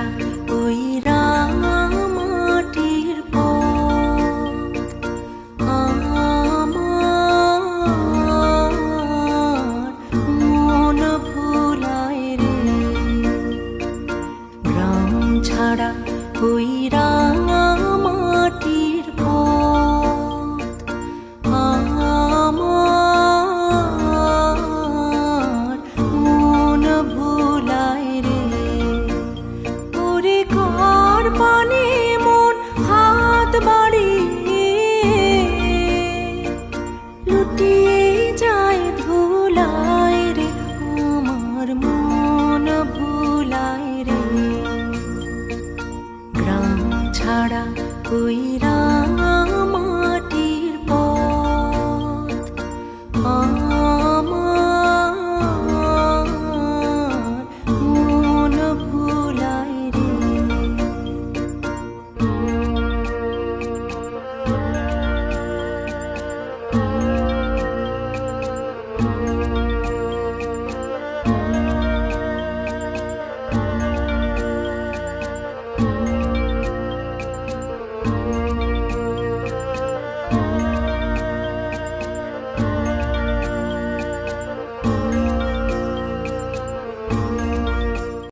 ছাড়া ওই রামাটির আমার মন ভুলায় রে। গ্রাম ছাড়া ওই পানে মন হাত বাড়িয়ে লুটিয়ে যায় ভুলায় রে, আমার মন ভুলায় রে। গ্রাম ছাড়া ওই